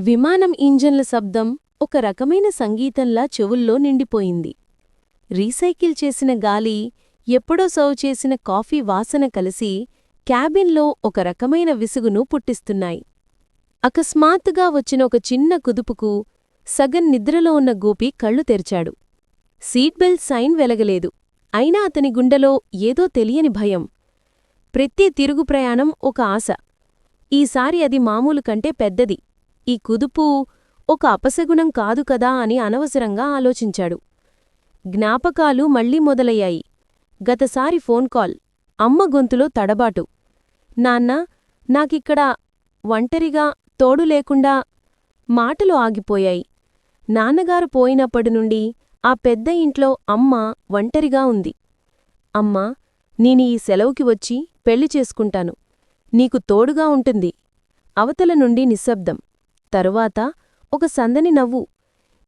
విమానం ఇంజన్ల శబ్దం ఒక రకమైన సంగీతంలా చెవుల్లో నిండిపోయింది. రీసైకిల్ చేసిన గాలి ఎప్పుడో సర్వ్ చేసిన కాఫీ వాసన కలిసి క్యాబిన్లో ఒక రకమైన విసుగును పుట్టిస్తున్నాయి. అకస్మాత్తుగా వచ్చిన ఒక చిన్న కుదుపుకు సగం నిద్రలో ఉన్న గోపి కళ్ళు తెరిచాడు. సీట్బెల్ట్ సైన్ వెలగలేదు. అయినా అతని గుండెలో ఏదో తెలియని భయం. ప్రతి తిరుగు ప్రయాణం ఒక ఆశ. ఈసారి అది మామూలు కంటే పెద్దది. ఈ కుదుపు ఒక అపశగుణం కాదు కదా అని అనవసరంగా ఆలోచించాడు. జ్ఞాపకాలు మళ్ళీ మొదలయ్యాయి. గతసారి ఫోన్ కాల్ అమ్మ గొంతులో తడబాటు. నాన్న నాకిక్కడ ఒంటరిగా తోడు లేకుండా మాటలు ఆగిపోయాయి. నాన్నగారు పోయినప్పటి నుండి ఆ పెద్ద ఇంట్లో అమ్మ ఒంటరిగా ఉంది. అమ్మా నేను ఈ సెలవుకి వచ్చి పెళ్ళి చేసుకుంటాను. నీకు తోడుగా ఉంటుంది. అవతల నుండి నిశ్శబ్దం. తరువాత ఒక సందని నవ్వు.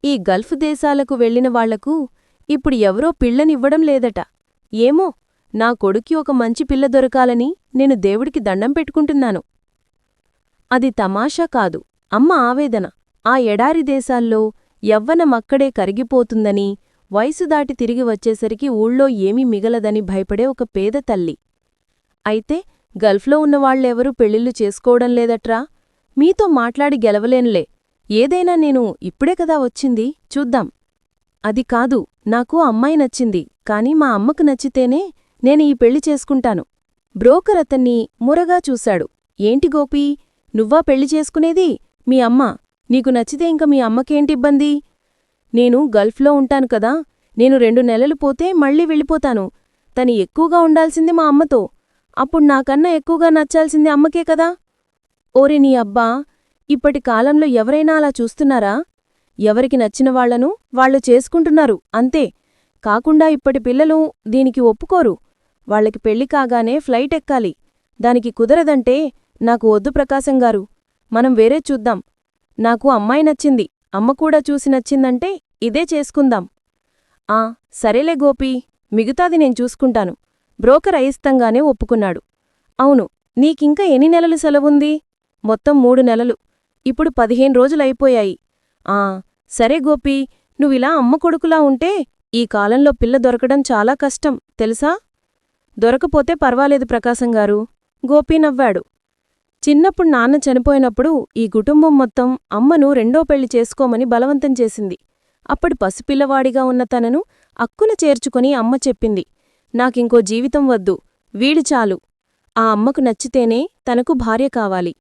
ఈ గల్ఫ్ దేశాలకు వెళ్ళిన వాళ్ళకు ఇప్పుడు ఎవరో పిల్లనివ్వడం లేదట. ఏమో నా కొడుక్కి ఒక మంచి పిల్ల దొరకాలని నేను దేవుడికి దండం పెట్టుకుంటున్నాను. అది తమాషా కాదు అమ్మ ఆవేదన. ఆ ఎడారి దేశాల్లో యవ్వనమక్కడే కరిగిపోతుందని వయసు దాటి తిరిగి వచ్చేసరికి ఊళ్ళో ఏమీ మిగలదని భయపడే ఒక పేద తల్లి. అయితే గల్ఫ్లో ఉన్నవాళ్ళెవరూ పెళ్ళిళ్ళు చేసుకోవడం లేదట్రా? మీతో మాట్లాడి గెలవలేనులే. ఏదైనా నేను ఇప్పుడే కదా వచ్చింది? చూద్దాం. అది కాదు నాకు అమ్మాయి నచ్చింది కాని మా అమ్మకు నచ్చితేనే నేను ఈ పెళ్ళి చేసుకుంటాను. బ్రోకర్ అతన్ని మురగా చూశాడు. ఏంటి గోపీ? నువ్వా పెళ్ళి చేసుకునేది? మీ అమ్మ. నీకు నచ్చితే ఇంక మీ అమ్మకేంటిబ్బంది నేను గల్ఫ్లో ఉంటాను కదా. నేను రెండు నెలలు పోతే మళ్ళీ వెళ్ళిపోతాను. తని ఎక్కువగా ఉండాల్సింది మా అమ్మతో. అప్పుడు నాకన్నా ఎక్కువగా నచ్చాల్సింది అమ్మకే కదా. ఓరి నీ అబ్బా ఇప్పటి కాలంలో ఎవరైనా అలా చూస్తున్నారా? ఎవరికి నచ్చిన వాళ్ళను వాళ్ళు చేసుకుంటున్నారు అంతే. కాకుండా ఇప్పటి పిల్లలు దీనికి ఒప్పుకోరు. వాళ్ళకి పెళ్ళి కాగానే ఫ్లైట్ ఎక్కాలి. దానికి కుదరదంటే నాకు వద్దు ప్రకాశంగారు మనం వేరే చూద్దాం. నాకు అమ్మాయి నచ్చింది. అమ్మ కూడా చూసి నచ్చిందంటే ఇదే చేసుకుందాం. ఆ సరేలే గోపీ. మిగతాది నేను చూసుకుంటాను. బ్రోకర్ అయిస్తంగానే ఒప్పుకున్నాడు. అవును నీకింక ఎన్ని నెలలు సెలవుంది? మొత్తం మూడు నెలలు. ఇప్పుడు పదిహేను రోజులైపోయాయి ఆ సరే గోపి నువ్విలా అమ్మ కొడుకులా ఉంటే ఈ కాలంలో పిల్ల దొరకడం చాలా కష్టం తెలుసా? దొరకపోతే పర్వాలేదు ప్రకాశంగారు గోపి నవ్వాడు. చిన్నప్పుడు నాన్న చనిపోయినప్పుడు ఈ కుటుంబం మొత్తం అమ్మను రెండో పెళ్ళి చేసుకోమని బలవంతం చేసింది. అప్పటి పసిపిల్లవాడిగా ఉన్న తనను అక్కున చేర్చుకొని అమ్మ చెప్పింది నాకింకో జీవితం వద్దు వీడి చాలు. ఆ అమ్మకు నచ్చితేనే తనకు భార్య కావాలి.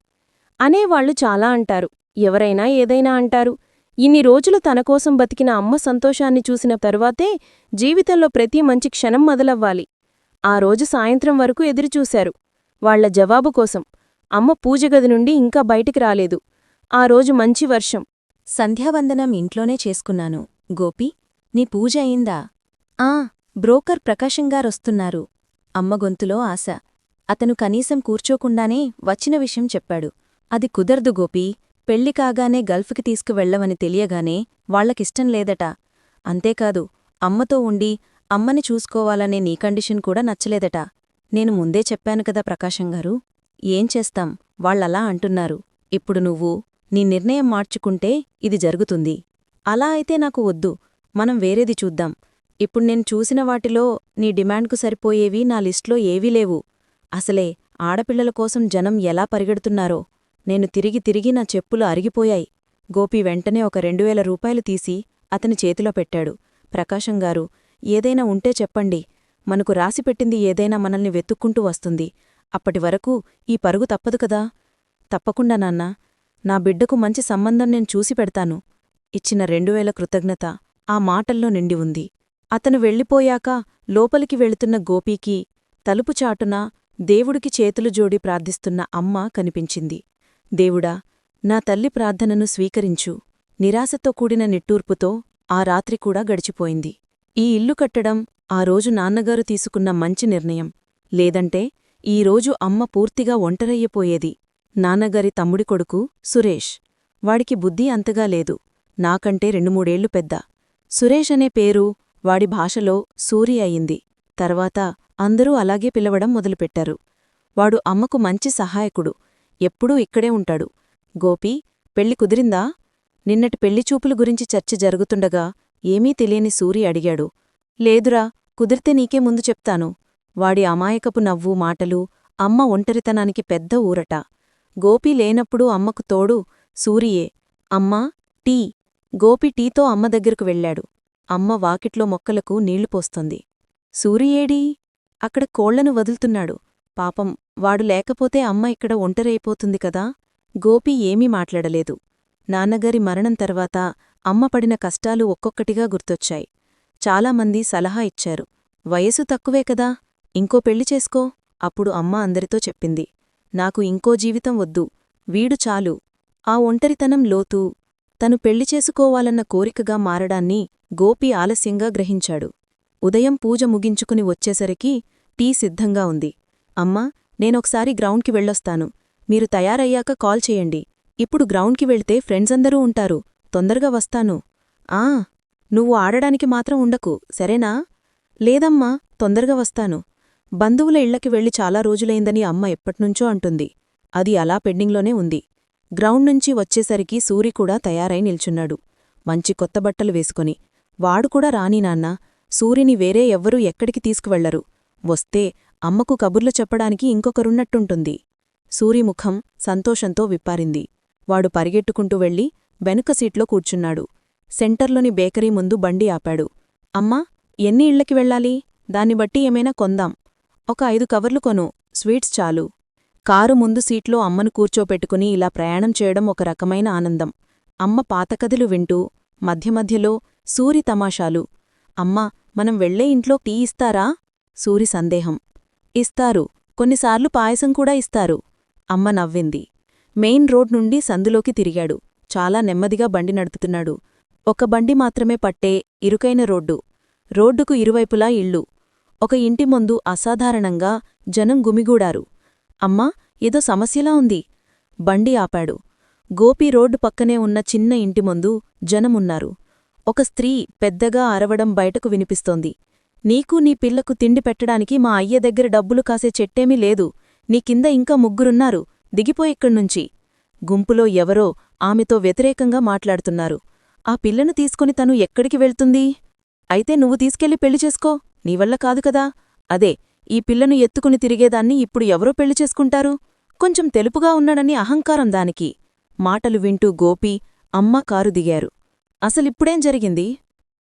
అనేవాళ్ళు చాలా అంటారు. ఎవరైనా ఏదైనా అంటారు. ఇన్ని రోజులు తనకోసం బతికిన అమ్మ సంతోషాన్ని చూసిన తరువాతే జీవితంలో ప్రతి మంచి క్షణం మొదలవ్వాలి. ఆ రోజు సాయంత్రం వరకు ఎదురుచూశారు. వాళ్ళ జవాబు కోసం. అమ్మ పూజగది నుండి ఇంకా బయటికి రాలేదు. ఆ రోజు మంచి వర్షం. సంధ్యావందనం ఇంట్లోనే చేసుకున్నాను. గోపి నీ పూజ అయిందా? ఆ బ్రోకర్ ప్రకాశంగారొస్తున్నారు అమ్మ గొంతులో ఆశ. అతను కనీసం కూర్చోకుండానే వచ్చిన విషయం చెప్పాడు. అది కుదర్దు గోపీ. పెళ్ళి కాగానే గల్ఫ్కి తీసుకువెళ్ళవని తెలియగానే వాళ్ళకిష్టం లేదట. అంతేకాదు అమ్మతో ఉండి అమ్మని చూసుకోవాలనే నీ కండిషన్ కూడా నచ్చలేదట. నేను ముందే చెప్పాను కదా ప్రకాశంగారు ఏం చేస్తాం? వాళ్ళలా అంటున్నారు. ఇప్పుడు నువ్వు నీ నిర్ణయం మార్చుకుంటే ఇది జరుగుతుంది. అలా అయితే నాకు వద్దు. మనం వేరేది చూద్దాం. ఇప్పుడు నేను చూసిన వాటిలో నీ డిమాండ్కు సరిపోయేవి నా లిస్ట్లో ఏవీ లేవు. అసలే ఆడపిల్లల కోసం జనం ఎలా పరిగెడుతున్నారో. నేను తిరిగి తిరిగి నా చెప్పులు అరిగిపోయాయి. గోపి వెంటనే ఒక రెండువేల రూపాయలు తీసి అతని చేతిలో పెట్టాడు. ప్రకాశంగారు ఏదైనా ఉంటే చెప్పండి. మనకు రాసిపెట్టింది ఏదైనా మనల్ని వెతుక్కుంటూ వస్తుంది. అప్పటివరకు ఈ పరుగు తప్పదు కదా? తప్పకుండా నాన్నా. నా బిడ్డకు మంచి సంబంధం నేను చూసి పెడతాను. ఇచ్చిన రెండువేల కృతజ్ఞత ఆ మాటల్లో నిండి ఉంది. అతను వెళ్ళిపోయాక లోపలికి వెళుతున్న గోపీకి తలుపుచాటున దేవుడికి చేతులు జోడి ప్రార్థిస్తున్న అమ్మ కనిపించింది. దేవుడా నా తల్లి ప్రార్థనను స్వీకరించు. నిరాశతో కూడిన నిట్టూర్పుతో ఆ రాత్రి కూడా గడిచిపోయింది. ఈ ఇల్లు కట్టడం ఆ రోజు నాన్నగారు తీసుకున్న మంచి నిర్ణయం. లేదంటే ఈరోజు అమ్మ పూర్తిగా ఒంటరయ్యపోయేది. నాన్నగారి తమ్ముడి కొడుకు సురేష్. వాడికి బుద్ధి అంతగా లేదు. నాకంటే రెండు మూడేళ్ళు పెద్ద. సురేష్ అనే పేరు వాడి భాషలో సూరి అయింది. తర్వాత అందరూ అలాగే పిలవడం మొదలుపెట్టారు. వాడు అమ్మకు మంచి సహాయకుడు. ఎప్పుడూ ఇక్కడే ఉంటాడు. గోపి పెళ్ళి కుదిరిందా? నిన్నటి పెళ్ళిచూపుల గురించి చర్చ జరుగుతుండగా ఏమీ తెలియని సూరి అడిగాడు. లేదురా కుదిరితే నీకే ముందు చెప్తాను. వాడి అమాయకపు నవ్వు మాటలు అమ్మ ఒంటరితనానికి పెద్ద ఊరట. గోపి లేనప్పుడు అమ్మకు తోడు సూరియే. అమ్మా టీ. గోపి టీతో అమ్మ దగ్గరకు వెళ్ళాడు. అమ్మ వాకిట్లో మొక్కలకు నీళ్ళు పోస్తోంది. సూరియేడీ అక్కడ కోళ్ళను వదులుతున్నాడు. పాపం వాడు లేకపోతే అమ్మ ఇక్కడ ఒంటరైపోతుంది కదా? గోపి ఏమీ మాట్లాడలేదు. నాన్నగారి మరణం తర్వాత అమ్మ పడిన కష్టాలు ఒక్కొక్కటిగా గుర్తొచ్చాయి. చాలామంది సలహా ఇచ్చారు. వయసు తక్కువే కదా? ఇంకో పెళ్ళి చేసుకో? అప్పుడు అమ్మ అందరితో చెప్పింది. నాకు ఇంకో జీవితం వద్దు. వీడు చాలు. ఆ ఒంటరితనం లోతూ. తను పెళ్ళి చేసుకోవాలన్న కోరికగా మారడాన్ని గోపి ఆలస్యంగా గ్రహించాడు. ఉదయం పూజ ముగించుకుని వచ్చేసరికి టీ సిద్ధంగా ఉంది. అమ్మా నేనొకసారి గ్రౌండ్కి వెళ్ళొస్తాను. మీరు తయారయ్యాక కాల్ చేయండి. ఇప్పుడు గ్రౌండ్కి వెళ్తే ఫ్రెండ్స్ అందరూ ఉంటారు. తొందరగా వస్తాను. ఆ నువ్వు ఆడడానికి మాత్రం ఉండకు సరేనా? లేదమ్మా తొందరగా వస్తాను. బంధువుల ఇళ్ళకి వెళ్ళి చాలా రోజులైందని అమ్మ ఎప్పట్నుంచో అంటుంది. అది అలా పెండింగ్లోనే ఉంది. గ్రౌండ్ నుంచి వచ్చేసరికి సూరి కూడా తయారై నిల్చున్నాడు. మంచి కొత్త బట్టలు వేసుకొని. వాడు కూడా రాని నాన్న సూరిని వేరే ఎవ్వరూ ఎక్కడికి తీసుకువెళ్ళరు వస్తే అమ్మకు కబుర్లు చెప్పడానికి ఇంకొకరున్నట్టుంటుంది. సూరిముఖం సంతోషంతో విప్పారింది. వాడు పరిగెట్టుకుంటూ వెళ్ళి వెనుక సీట్లో కూర్చున్నాడు. సెంటర్లోని బేకరీ ముందు బండి ఆపాడు. అమ్మా ఎన్ని ఇళ్ళకి వెళ్ళాలి? దాన్ని బట్టి ఏమైనా కొందాం. ఒక ఐదు కవర్లు కొను స్వీట్స్ చాలు కారు ముందు సీట్లో అమ్మను కూర్చోపెట్టుకుని ఇలా ప్రయాణం చేయడం ఒక రకమైన ఆనందం. అమ్మ పాతకథలు వింటూ మధ్య మధ్యలో సూరి తమాషాలు. అమ్మా మనం వెళ్ళే ఇంట్లో టీ ఇస్తారా సూరి సందేహం. ఇస్తారు. కొన్నిసార్లు పాయసం కూడా ఇస్తారు. అమ్మ నవ్వింది. మెయిన్ రోడ్ నుండి సందులోకి తిరిగాడు. చాలా నెమ్మదిగా బండి నడుపుతున్నాడు. ఒక బండి మాత్రమే పట్టే ఇరుకైన రోడ్డు. రోడ్డుకు ఇరువైపులా ఇళ్ళు. ఒక ఇంటి ముందు అసాధారణంగా జనం గుమిగూడారు. అమ్మా ఏదో సమస్యలా ఉంది. బండి ఆపాడు. గోపి రోడ్డు పక్కనే ఉన్న చిన్న ఇంటి ముందు జనమున్నారు. ఒక స్త్రీ పెద్దగా అరవడం బయటకు వినిపిస్తోంది. నీకు నీ పిల్లకు తిండి పెట్టడానికి మా అయ్య దగ్గర డబ్బులు కాసే చెట్టేమీ లేదు. నీ కింద ఇంకా ముగ్గురున్నారు. దిగిపో ఇక్కడ్నుంచి. గుంపులో ఎవరో ఆమెతో వ్యతిరేకంగా మాట్లాడుతున్నారు. ఆ పిల్లను తీసుకుని తను ఎక్కడికి వెళ్తుంది? అయితే నువ్వు తీసుకెళ్ళి పెళ్ళి చేసుకో. నీవల్ల కాదు కదా. అదే ఈ పిల్లను ఎత్తుకుని తిరిగేదాన్ని ఇప్పుడు ఎవరో పెళ్ళి చేసుకుంటారు? కొంచెం తెలుపుగా ఉన్నాడని అహంకారం దానికి. మాటలు వింటూ గోపి అమ్మ కారు దిగారు. అసలిప్పుడేం జరిగింది?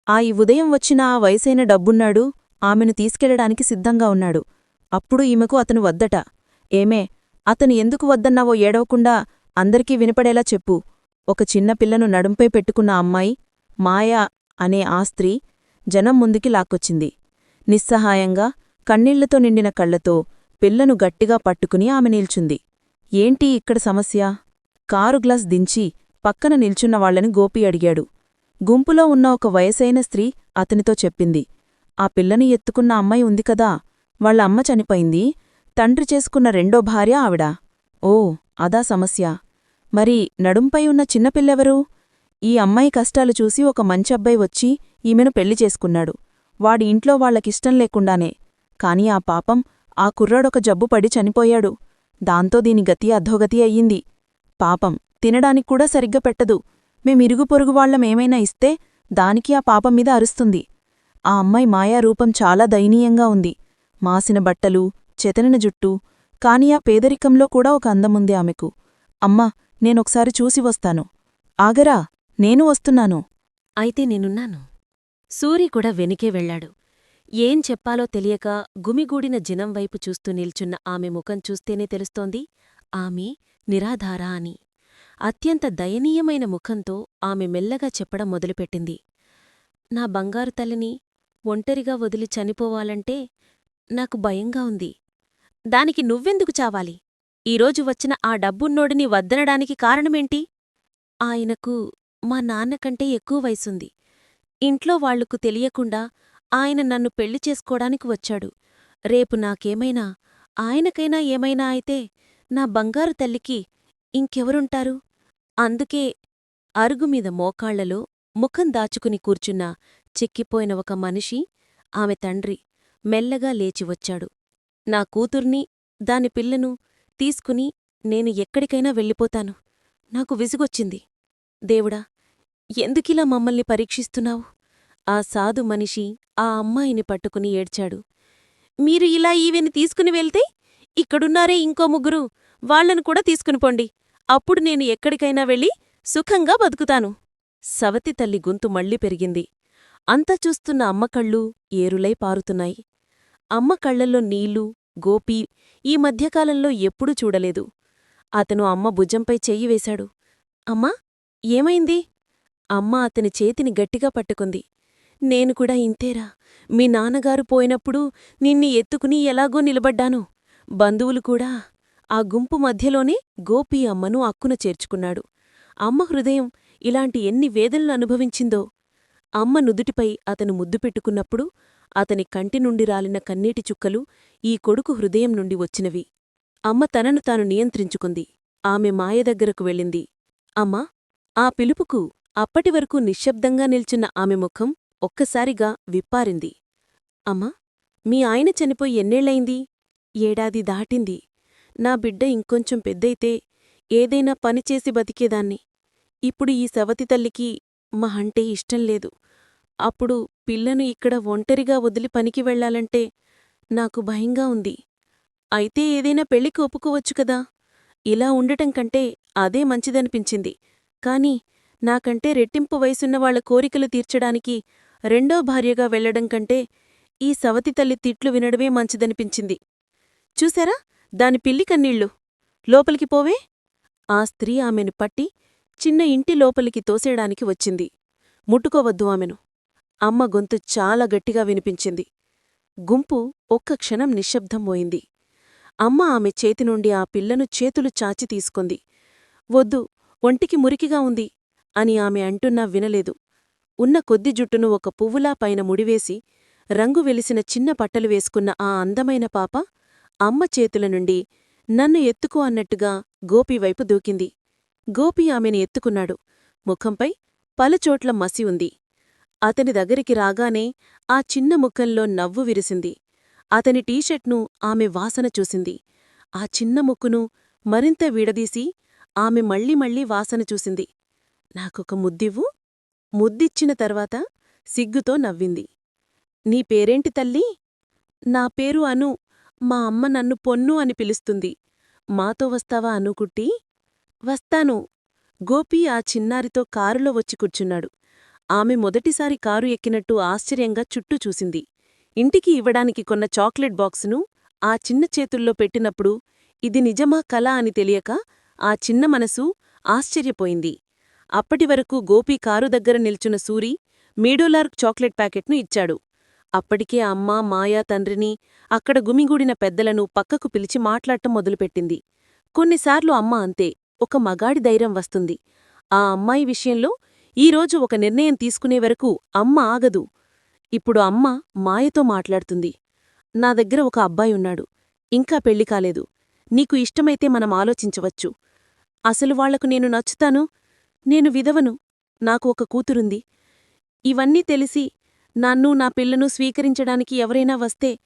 ఆ ఈ ఉదయం వచ్చిన ఆ వయసైన డబ్బున్నాడు ఆమెను తీసుకెళ్ళడానికి సిద్ధంగా ఉన్నాడు. అప్పుడు ఈమెకు అతను వద్దట ఏమే అతను ఎందుకు వద్దన్నావో ఏడవకుండా అందరికీ వినపడేలా చెప్పు. ఒక చిన్న పిల్లను నడుంపై పెట్టుకున్న అమ్మాయి మాయా అనే ఆ స్త్రీ జనం ముందుకి లాక్కొచ్చింది. నిస్సహాయంగా కన్నీళ్ళతో నిండిన కళ్ళతో పిల్లను గట్టిగా పట్టుకుని ఆమె నిల్చుంది. ఏంటి ఇక్కడ సమస్య? కారు గ్లాస్ దించి పక్కన నిల్చున్నవాళ్ళని గోపి అడిగాడు. గుంపులో ఉన్న ఒక వయసైన స్త్రీ అతనితో చెప్పింది. ఆ పిల్లని ఎత్తుకున్న అమ్మాయి ఉంది కదా వాళ్ళ అమ్మ చనిపోయింది తండ్రి చేసుకున్న రెండో భార్య ఆవిడ. ఓ అదా సమస్య. మరి నడుంపై ఉన్న చిన్నపిల్లెవరు ఈ అమ్మాయి కష్టాలు చూసి ఒక మంచబ్బాయి వచ్చి ఈమెను పెళ్ళి చేసుకున్నాడు. వాడి ఇంట్లో వాళ్ళకిష్టం లేకుండానే. కాని ఆ పాపం ఆ కుర్రాడొక జబ్బుపడి చనిపోయాడు. దాంతో దీని గతి అధోగతి అయ్యింది. పాపం తినడానికి కూడా సరిగ్గా పెట్టదు. మేమిరుగు పొరుగు వాళ్ళమేమైనా ఇస్తే దానికి ఆ పాపం మీద అరుస్తుంది. ఆ అమ్మాయి మాయారూపం చాలా దయనీయంగా ఉంది. మాసిన బట్టలు చెతనిన జుట్టు కాని ఆ పేదరికంలో కూడా ఒక అందముంది ఆమెకు. అమ్మా నేనొకసారి చూసి వస్తాను. ఆగరా నేను వస్తున్నాను. అయితే నేనున్నాను. సూరి కూడా వెనుకే వెళ్ళాడు ఏం చెప్పాలో తెలియక గుమిగూడిన జనం వైపు చూస్తూ నిల్చున్న ఆమె ముఖం చూస్తేనే తెలుస్తోంది ఆమె నిరాధార అని. అత్యంత దయనీయమైన ముఖంతో ఆమె మెల్లగా చెప్పడం మొదలుపెట్టింది. నా బంగారు తల్లిని ఒంటరిగా వదిలి చనిపోవాలంటే నాకు భయంగా ఉంది. దానికి నువ్వెందుకు చావాలి? ఈరోజు వచ్చిన ఆ డబ్బున్నోడిని వద్దనడానికి కారణమేంటి? ఆయనకు మా నాన్నకంటే ఎక్కువ వయసుంది. ఇంట్లో వాళ్ళకు తెలియకుండా ఆయన నన్ను పెళ్ళి చేసుకోడానికి వచ్చాడు. రేపు నాకేమైనా ఆయనకైనా ఏమైనా అయితే నా బంగారు తల్లికి ఇంకెవరుంటారు? అందుకే అరుగుమీద మోకాళ్ళలో ముఖం దాచుకుని కూర్చున్న చిక్కిపోయిన ఒక మనిషి ఆమె తండ్రి మెల్లగా లేచివచ్చాడు నా కూతుర్ని దాని పిల్లను తీసుకుని నేను ఎక్కడికైనా వెళ్ళిపోతాను. నాకు విసుగొచ్చింది. దేవుడా ఎందుకిలా మమ్మల్ని పరీక్షిస్తున్నావు? ఆ సాధు మనిషి ఆ అమ్మాయిని పట్టుకుని ఏడ్చాడు. మీరు ఇలా ఈవెని తీసుకుని వెళ్తే ఇక్కడున్నారే ఇంకో ముగ్గురు వాళ్ళను కూడా తీసుకుని పొండి. అప్పుడు నేను ఎక్కడికైనా వెళ్ళి సుఖంగా బతుకుతాను. సవతి తల్లి గొంతు మళ్ళీ పెరిగింది. అంతా చూస్తున్న అమ్మకళ్ళు ఏరులై పారుతున్నాయి. అమ్మ కళ్ళల్లో నీళ్ళు గోపి ఈ మధ్యకాలంలో ఎప్పుడూ చూడలేదు. అతను అమ్మ భుజంపై చెయ్యి వేశాడు. అమ్మా ఏమైంది? అమ్మ అతని చేతిని గట్టిగా పట్టుకుంది. నేను కూడా ఇంతేరా. మీ నాన్నగారు పోయినప్పుడు నిన్ని ఎత్తుకుని ఎలాగో నిలబడ్డాను. బంధువులు కూడా ఆ గుంపు మధ్యలోనే గోపి అమ్మను అక్కున చేర్చుకున్నాడు. అమ్మ హృదయం ఇలాంటి ఎన్ని వేదనలు అనుభవించిందో. అమ్మ నుదుటిపై అతను ముద్దు పెట్టుకున్నప్పుడు అతని కంటి నుండి రాలిన కన్నీటి చుక్కలు ఈ కొడుకు హృదయం నుండి వచ్చినవి. అమ్మ తనను తాను నియంత్రించుకుంది. ఆమె మాయ దగ్గరకు వెళ్ళింది. అమ్మా ఆ పిలుపుకు అప్పటివరకు నిశ్శబ్దంగా నిల్చున్న ఆమె ముఖం ఒక్కసారిగా విప్పారింది. అమ్మా మీ ఆయన చనిపోయి ఎన్నేళ్ళైంది ఏడాది దాటింది. నా బిడ్డ ఇంకొంచెం పెద్దయితే ఏదైనా పనిచేసి బతికేదాన్ని. ఇప్పుడు ఈ సవతి తల్లికి మా అంటే ఇష్టం లేదు. అప్పుడు పిల్లను ఇక్కడ ఒంటరిగా వదిలి పనికి వెళ్ళాలంటే నాకు భయంగా ఉంది. అయితే ఏదైనా పెళ్ళికి ఒప్పుకోవచ్చు కదా. ఇలా ఉండటం కంటే అదే మంచిదనిపించింది. కాని నాకంటే రెట్టింపు వయసున్న వాళ్ళ కోరికలు తీర్చడానికి రెండో భార్యగా వెళ్ళడం కంటే ఈ సవతి తల్లి తిట్లు వినడమే మంచిదనిపించింది. చూశారా? దాని పిల్లి కన్నీళ్ళు. లోపలికి పోవే? ఆ స్త్రీ ఆమెను పట్టి చిన్న ఇంటి లోపలికి తోసేయడానికి వచ్చింది. ముట్టుకోవద్దు ఆమెను. అమ్మ గొంతు చాలా గట్టిగా వినిపించింది. గుంపు ఒక్క క్షణం నిశ్శబ్దం పోయింది అమ్మ ఆమె చేతి నుండి ఆ పిల్లను చేతులు చాచి తీసుకుంది. వద్దు ఒంటికి మురికిగా ఉంది అని ఆమె అంటున్నా వినలేదు. ఉన్న కొద్ది జుట్టును ఒక పువ్వులా పైన ముడివేసి రంగు వెలిసిన చిన్న పట్టలు వేసుకున్న ఆ అందమైన పాప అమ్మ చేతుల నుండి నన్ను ఎత్తుకో అన్నట్టుగా గోపివైపు దూకింది. గోపి ఆమెను ఎత్తుకున్నాడు. ముఖంపై పలుచోట్ల మసి ఉంది. అతని దగ్గరికి రాగానే ఆ చిన్న ముఖంలో నవ్వు విరిసింది. అతని టీషర్ట్ను ఆమె వాసన చూసింది. ఆ చిన్న ముక్కును మరింత విడదీసి ఆమె మళ్ళీ మళ్ళీ వాసన చూసింది. నాకొక ముద్దివ్వు? ముద్దిచ్చిన తర్వాత సిగ్గుతో నవ్వింది. నీ పేరేంటి తల్లీ? నా పేరు అను. మా అమ్మ నన్ను పొన్ను అని పిలుస్తుంది. మాతో వస్తావా అనుకుట్టి వస్తాను. గోపి ఆ చిన్నారితో కారులో వచ్చి కూర్చున్నాడు. ఆమె మొదటిసారి కారు ఎక్కినట్టు ఆశ్చర్యంగా చుట్టూ చూసింది. ఇంటికి ఇవ్వడానికి కొన్న చాక్లెట్ బాక్సును ఆ చిన్న చేతుల్లో పెట్టినప్పుడు ఇది నిజమా కల అని తెలియక ఆ చిన్న మనసు ఆశ్చర్యపోయింది. అప్పటివరకు గోపి కారు దగ్గర నిల్చున్న సూరి మీడోలార్క్ చాక్లెట్ ప్యాకెట్ను ఇచ్చాడు. అప్పటికే అమ్మ మాయా తండ్రిని అక్కడ గుమిగూడిన పెద్దలను పక్కకు పిలిచి మాట్లాడటం మొదలుపెట్టింది. కొన్నిసార్లు అమ్మ అంతే ఒక మగాడి ధైర్యం వస్తుంది. ఆ అమ్మాయి విషయంలో ఈరోజు ఒక నిర్ణయం తీసుకునే వరకు అమ్మ ఆగదు. ఇప్పుడు అమ్మ మాయతో మాట్లాడుతుంది. నా దగ్గర ఒక అబ్బాయి ఉన్నాడు. ఇంకా పెళ్ళి కాలేదు. నీకు ఇష్టమైతే మనం ఆలోచించవచ్చు. అసలు వాళ్ళకు నేను నచ్చుతాను? నేను విధవను. నాకు ఒక కూతురుంది. ఇవన్నీ తెలిసి నన్ను నా పిల్లను స్వీకరించడానికి ఎవరైనా వస్తే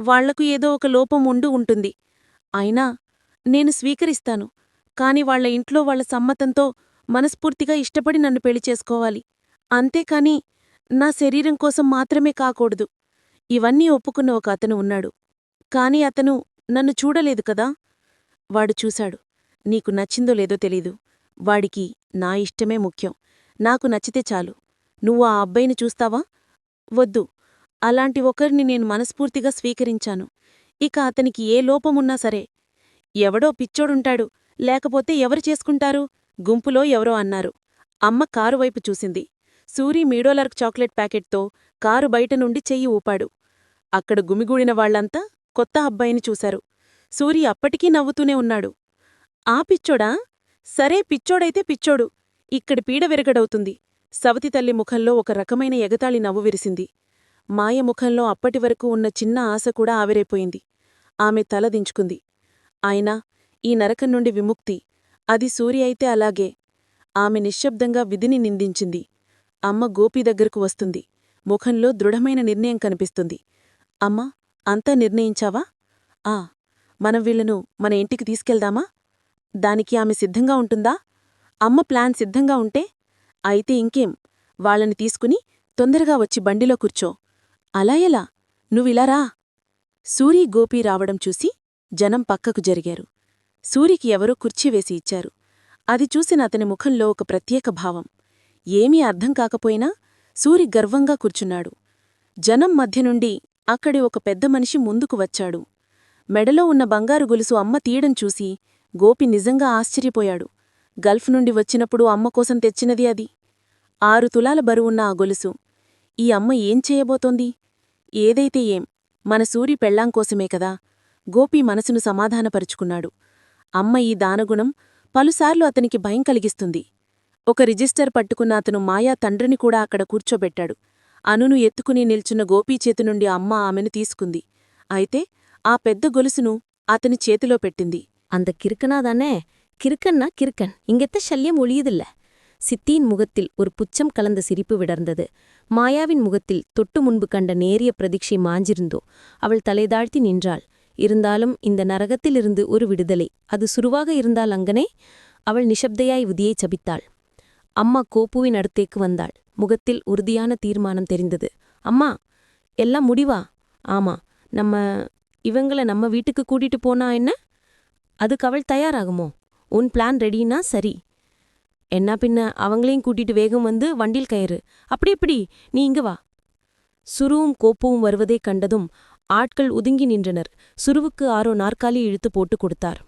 వాళ్ళకు ఏదో ఒక లోపం ఉండు ఉంటుంది. అయినా నేను స్వీకరిస్తాను. కాని వాళ్ళ ఇంట్లో వాళ్ళ సమ్మతంతో మనస్ఫూర్తిగా ఇష్టపడి నన్ను పెళ్ళి చేసుకోవాలి. అంతేకాని నా శరీరం కోసం మాత్రమే కాకూడదు. ఇవన్నీ ఒప్పుకున్న ఒక అతను ఉన్నాడు. కాని అతను నన్ను చూడలేదు కదా? వాడు చూశాడు. నీకు నచ్చిందో లేదో తెలీదు. వాడికి నా ఇష్టమే ముఖ్యం. నాకు నచ్చితే చాలు. నువ్వు ఆ అబ్బాయిని చూస్తావా? వద్దు. అలాంటి ఒకరిని నేను మనస్ఫూర్తిగా స్వీకరించాను. ఇక అతనికి ఏ లోపమున్నా సరే. ఎవడో పిచ్చోడుంటాడు. లేకపోతే ఎవరు చేసుకుంటారు? గుంపులో ఎవరో అన్నారు. అమ్మ కారు వైపు చూసింది. సూరి మీడోలర్క్ చాక్లెట్ ప్యాకెట్తో కారు బయట నుండి చెయ్యి ఊపాడు. అక్కడ గుమిగూడిన వాళ్ళంతా కొత్త అబ్బాయిని చూశారు. సూరి అప్పటికీ నవ్వుతూనే ఉన్నాడు. ఆ పిచ్చోడా? సరే పిచ్చోడైతే పిచ్చోడు. ఇక్కడి పీడ విరగడవుతుంది. సవతి తల్లి ముఖంలో ఒక రకమైన ఎగతాళి నవ్వు విరిసింది. మాయ ముఖంలో అప్పటివరకు ఉన్న చిన్న ఆశ కూడా ఆవిరైపోయింది. ఆమె తల దించుకుంది. అయినా ఈ నరకం నుండి విముక్తి. అది సూరి అయితే అలాగే. ఆమె నిశ్శబ్దంగా విధిని నిందించింది. అమ్మ గోపి దగ్గరకు వస్తుంది. ముఖంలో దృఢమైన నిర్ణయం కనిపిస్తుంది. అమ్మా అంతా నిర్ణయించావా? ఆ మనం వీళ్ళను మన ఇంటికి తీసుకెళ్దామా? దానికి ఆమె సిద్ధంగా ఉంటుందా? అమ్మ ప్లాన్ సిద్ధంగా ఉంటే అయితే ఇంకేం? వాళ్ళని తీసుకుని తొందరగా వచ్చి బండిలో కూర్చో. అలా ఎలా? నువ్విలారా సూరి గోపి రావడం చూసి జనం పక్కకు జరిగారు. సూరికి ఎవరో కుర్చీ వేసి ఇచ్చారు. అది చూసిన అతని ముఖంలో ఒక ప్రత్యేక భావం. ఏమీ అర్థం కాకపోయినా సూరి గర్వంగా కూర్చున్నాడు. జనం మధ్య నుండి అక్కడి ఒక పెద్ద మనిషి ముందుకు వచ్చాడు. మెడలో ఉన్న బంగారు గొలుసు అమ్మ తీయడం చూసి గోపి నిజంగా ఆశ్చర్యపోయాడు. గల్ఫ్ నుండి వచ్చినప్పుడు అమ్మ కోసం తెచ్చినది అది. ఆరు తులాల బరువున్న ఆ గొలుసు. ఈ అమ్మ ఏం చేయబోతోంది? ఏదైతే ఏం మన సూరి పెళ్ళాంకోసమే కదా? గోపి మనసును సమాధానపరుచుకున్నాడు. అమ్మ ఈ దానగుణం పలుసార్లు అతనికి భయం కలిగిస్తుంది. ఒక రిజిస్టర్ పట్టుకున్న అతను మాయా తండ్రిని కూడా అక్కడ కూర్చోబెట్టాడు. అనును ఎత్తుకుని నిల్చున్న గోపీ చేతి నుండి అమ్మ ఆమెను తీసుకుంది. అయితే ఆ పెద్ద గొలుసును అతని చేతిలో పెట్టింది. అంత కిరికనాదనే கிறுக்கன்னா கிறுக்கன். இங்கெத்த சல்யம் ஒழியுதில்ல சித்தியின் முகத்தில் ஒரு புச்சம் கலந்த சிரிப்பு விடர்ந்தது. மாயாவின் முகத்தில் தொட்டு முன்பு கண்ட நேரிய பிரதீட்சை மாஞ்சிருந்தோ அவள் தலைதாழ்த்தி நின்றாள். இருந்தாலும் இந்த நரகத்திலிருந்து ஒரு விடுதலை. அது சுருவாக இருந்தால் அங்கனே? அவள் நிஷப்தையாய் உதியை சபித்தாள். அம்மா கோப்புவின் அடுத்தேக்கு வந்தாள். முகத்தில் உறுதியான தீர்மானம் தெரிந்தது. அம்மா எல்லாம் முடிவா? ஆமா. நம்ம இவங்கள நம்ம வீட்டுக்கு கூட்டிட்டு போனா என்ன? அதுக்கு அவள் தயாராகுமோ? உன் பிளான் ரெடினா சரி. என்ன பின்ன அவங்களையும் கூட்டிட்டு வேகம் வந்து வண்டில் கயிறு. அப்படி எப்படி? நீ இங்க வா. சுருவும் கோப்பவும் வருவதை கண்டதும் ஆட்கள் ஒதுங்கி நின்றனர். சுருவுக்கு ஆரோ நாற்காலி இழுத்து போட்டு கொடுத்தார்.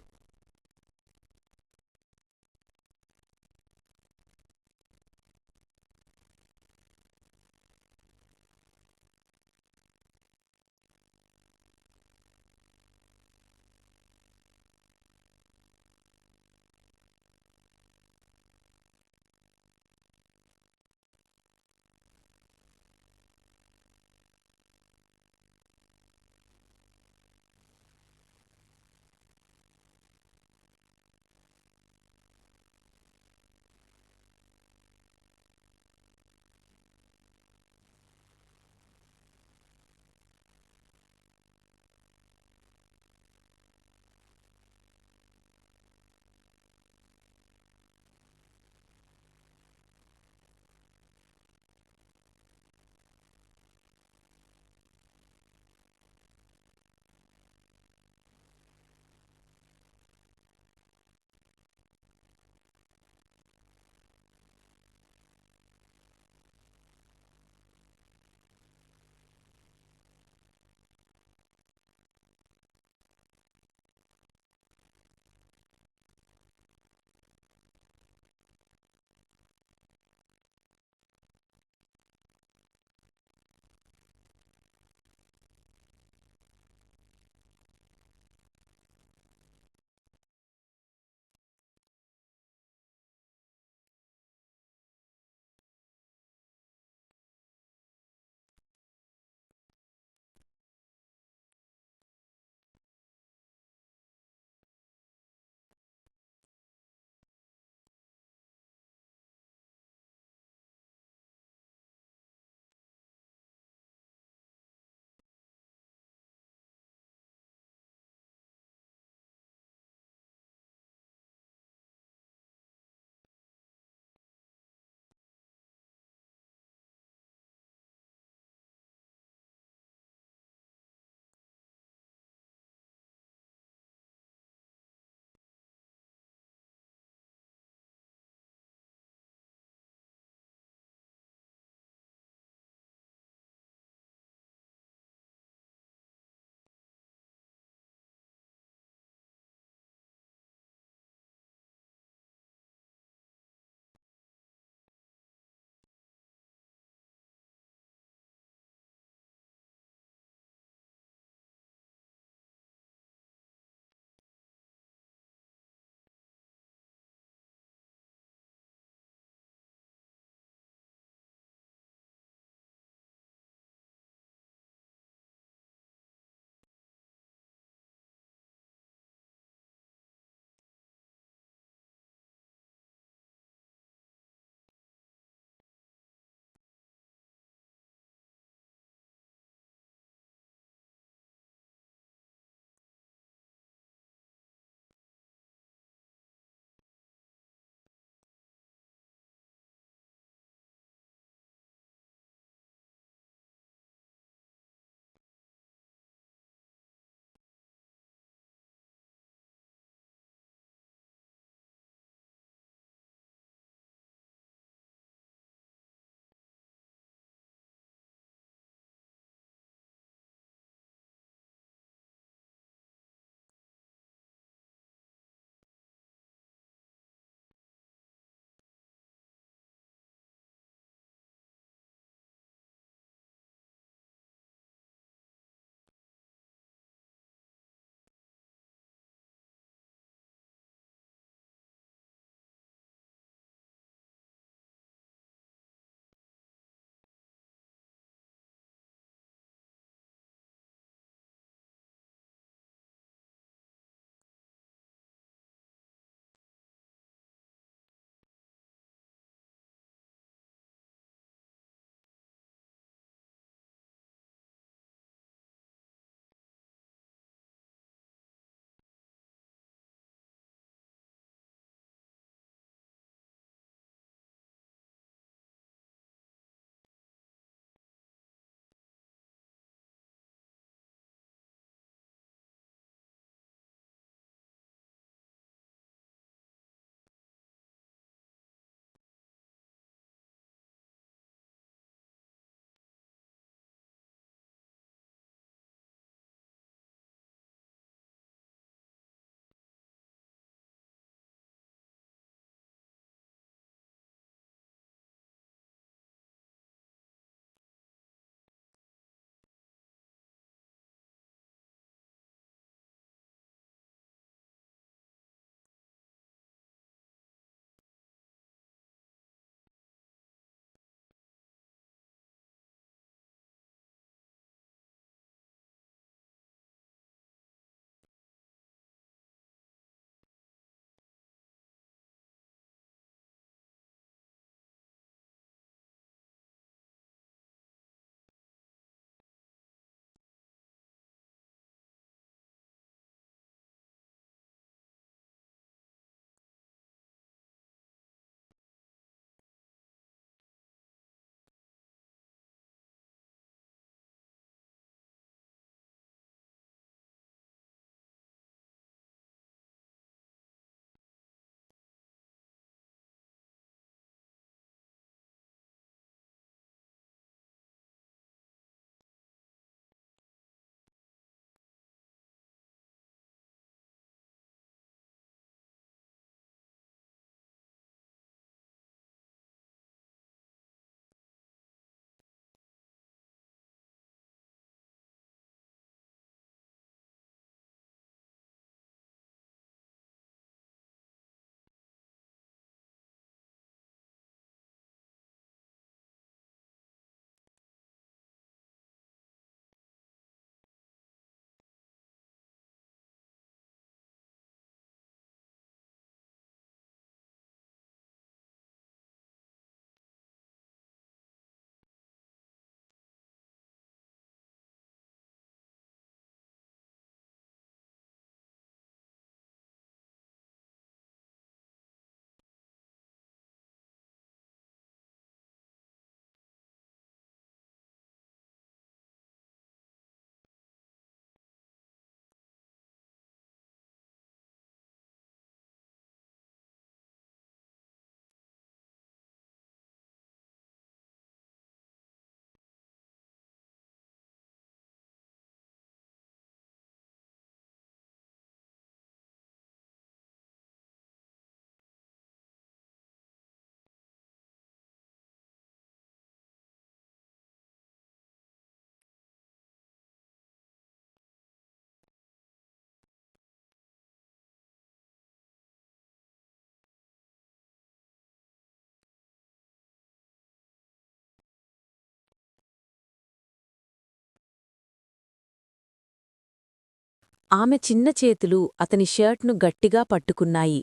ఆమె చిన్న చేతులు అతని షర్ట్ను గట్టిగా పట్టుకున్నాయి.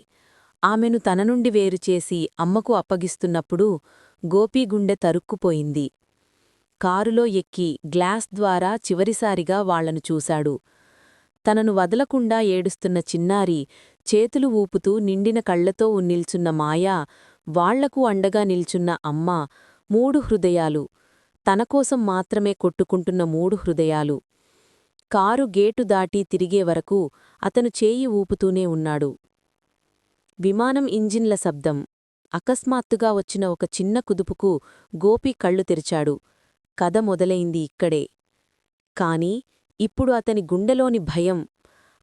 ఆమెను తన నుండి వేరుచేసి అమ్మకు అప్పగిస్తున్నప్పుడు గోపీగుండె తరుక్కుపోయింది. కారులో ఎక్కి గ్లాస్ ద్వారా చివరిసారిగా వాళ్ళను చూశాడు. తనను వదలకుండా ఏడుస్తున్న చిన్నారి చేతులు ఊపుతూ నిండిన కళ్ళతో నిల్చున్న మాయా వాళ్ళకు అండగా నిల్చున్న అమ్మ మూడు హృదయాలు తనకోసం మాత్రమే కొట్టుకుంటున్న మూడు హృదయాలు. కారు గేటు దాటి తిరిగే వరకు అతను చేయి ఊపుతూనే ఉన్నాడు. విమానం ఇంజిన్ల శబ్దం. అకస్మాత్తుగా వచ్చిన ఒక చిన్న కుదుపుకు గోపి కళ్ళు తెరిచాడు. కథ మొదలైంది ఇక్కడే. కాని ఇప్పుడు అతని గుండెలోని భయం.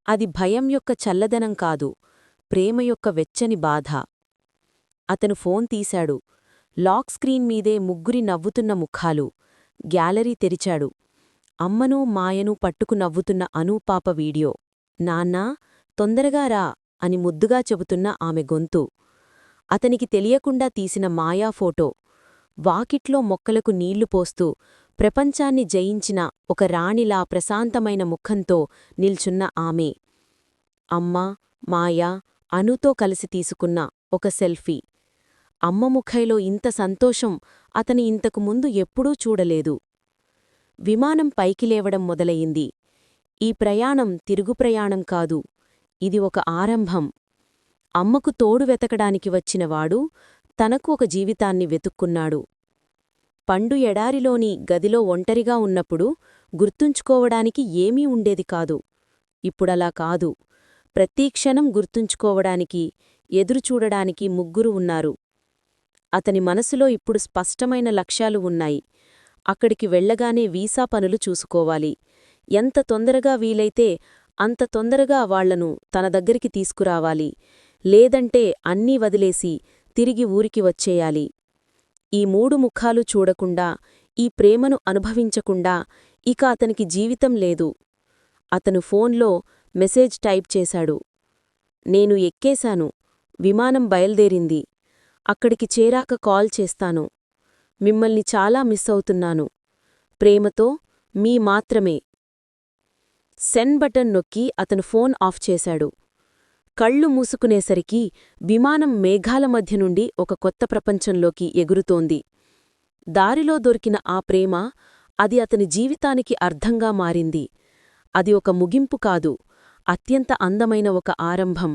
అది భయం యొక్క చల్లదనం కాదు. ప్రేమ యొక్క వెచ్చని బాధ. అతను ఫోన్ తీశాడు. లాక్ స్క్రీన్ మీదే ముగ్గురి నవ్వుతున్న ముఖాలు. గ్యాలరీ తెరిచాడు. అమ్మనూ మాయనూ పట్టుకు నవ్వుతున్న అనూపాప వీడియో. నాన్నా తొందరగా రా అని ముద్దుగా చెబుతున్న ఆమె గొంతు. అతనికి తెలియకుండా తీసిన మాయా ఫోటో. వాకిట్లో మొక్కలకు నీళ్ళు పోస్తూ ప్రపంచాన్ని జయించిన ఒక రాణిలా ప్రశాంతమైన ముఖంతో నిల్చున్న ఆమె. అమ్మా మాయా అనుతో కలిసి తీసుకున్న ఒక సెల్ఫీ. అమ్మ ముఖైలో ఇంత సంతోషం అతని ఇంతకు ముందు ఎప్పుడూ చూడలేదు. విమానం పైకి లేవడం మొదలయింది ఈ ప్రయాణం తిరుగు ప్రయాణం కాదు. ఇది ఒక ఆరంభం. అమ్మకు తోడు వెతకడానికి వచ్చినవాడు తనకు ఒక జీవితాన్ని వెతుక్కున్నాడు. పండు ఎడారిలోని గదిలో ఒంటరిగా ఉన్నప్పుడు గుర్తుంచుకోవడానికి ఏమీ ఉండేది కాదు. ఇప్పుడలా కాదు. ప్రతీక్షణం గుర్తుంచుకోవడానికి ఎదురుచూడడానికి ముగ్గురు ఉన్నారు. అతని మనసులో ఇప్పుడు స్పష్టమైన లక్ష్యాలు ఉన్నాయి. అక్కడికి వెళ్ళగానే వీసా పనులు చూసుకోవాలి. ఎంత తొందరగా వీలైతే అంత తొందరగా వాళ్ళను తన దగ్గరికి తీసుకురావాలి. లేదంటే అన్నీ వదిలేసి తిరిగి ఊరికి వచ్చేయాలి. ఈ మూడు ముఖాలు చూడకుండా ఈ ప్రేమను అనుభవించకుండా ఇక అతనికి జీవితం లేదు. అతను ఫోన్లో మెసేజ్ టైప్ చేశాడు. నేను ఎక్కేశాను. విమానం బయల్దేరింది. అక్కడికి చేరాక కాల్ చేస్తాను. మిమ్మల్ని చాలా మిస్ అవుతున్నాను. ప్రేమతో మీ మాత్రమే. సెన్ బటన్ నొక్కి అతను ఫోన్ ఆఫ్ చేశాడు. కళ్ళు మూసుకునేసరికి విమానం మేఘాల మధ్య నుండి ఒక కొత్త ప్రపంచంలోకి ఎగురుతోంది. దారిలో దొరికిన ఆ ప్రేమ అది అతని జీవితానికి అర్థంగా మారింది. అది ఒక ముగింపు కాదు అత్యంత అందమైన ఒక ఆరంభం.